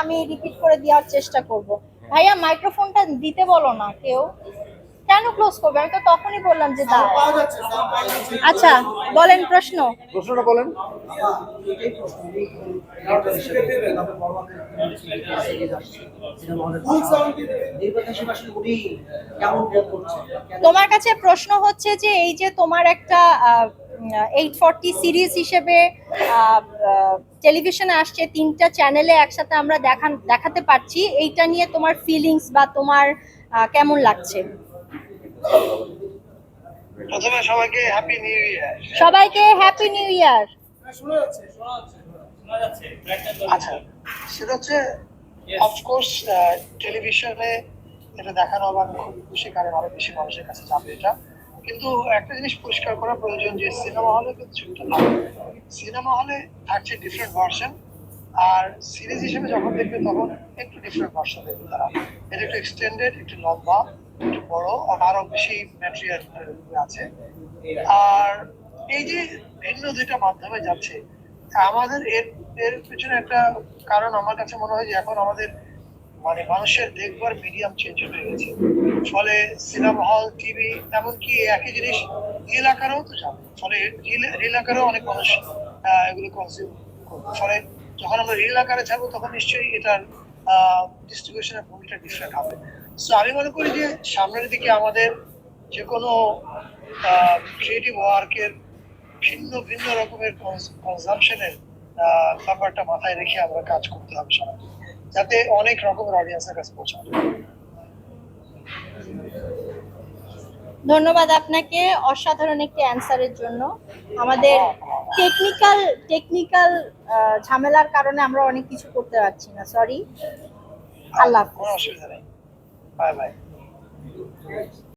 আমি রিপিট করে দেওয়ার চেষ্টা করব। ভাইয়া মাইক্রোফোনটা দিতে বলো না কেউ। কেন ক্লোজ করবে? আমি তো তখনই বললাম যে দাও। আচ্ছা বলেন প্রশ্ন। প্রশ্নটা বলেন। তোমার কাছে প্রশ্ন হচ্ছে যে এই যে তোমার একটা এইট ফর্টি সিরিজ হিসেবে টেলিভিশনে আসছে তিনটা চ্যানেলে একসাথে আমরা দেখান দেখাতে পারছি। এইটা নিয়ে তোমার ফিলিংস বা তোমার কেমন লাগছে? প্রথমে সবাইকে হ্যাপি নিউ ইয়ার সবাইকে হ্যাপি নিউ ইয়ার আচ্ছা সেটা হচ্ছে অফকোর্স টেলিভিশনে এটা দেখানো হবে আমি খুব খুশি কারণ আরও বেশি মানুষের কাছে যাবে এটা। কিন্তু একটা জিনিস পরিষ্কার করা প্রয়োজন যে সিনেমা হলে কিন্তু ছবিটা না। সিনেমা হলে থাকছে ডিফারেন্ট ভার্সন আর সিরিজ হিসেবে যখন দেখবে তখন একটু ডিফারেন্ট ভার্সন দেখবে তারা। এটা একটু এক্সটেন্ডেড একটু লম্বা, একটু বড়, আর আরও বেশি ম্যাটেরিয়াল আছে। আর এই যে ভিন্ন দুইটা মাধ্যমে যাচ্ছে, আমাদের এর এর পিছনে একটা কারণ আমার কাছে মনে হয় যে এখন আমাদের মানে মানুষের দেখবার মিডিয়াম চেঞ্জ হয়ে গেছে। ফলে সিনেমা হল টিভি এমনকি একই জিনিস রিল আকারেও তো যাবে। ফলে রিল আকারেও অনেক মানুষ এগুলো কনজিউম করবে। ফলে যখন আমরা রিল আকারে যাব, তখন নিশ্চয়ই এটার ডিস্ট্রিবিউশনের ভূমিকা ডিফারেন্ট হবে। সো আমি মনে করি যে সামনের দিকে আমাদের যে কোনো ক্রিয়েটিভ ওয়ার্কের ভিন্ন ভিন্ন রকমের কনজামশনের ব্যাপারটা মাথায় রেখে আমরা কাজ করতে হবে সবাই যাতে অনেক রকমের অডিয়েন্সের কাছে পৌঁছানো। ধন্যবাদ আপনাকে অসাধারণ একটি অ্যান্সারের জন্য। আমাদের টেকনিক্যাল টেকনিক্যাল ঝামেলার কারণে আমরা অনেক কিছু করতে পারছি না। সরি আল্লাহ হাফেজ। কোনো অসুবিধা নেই। Bye bye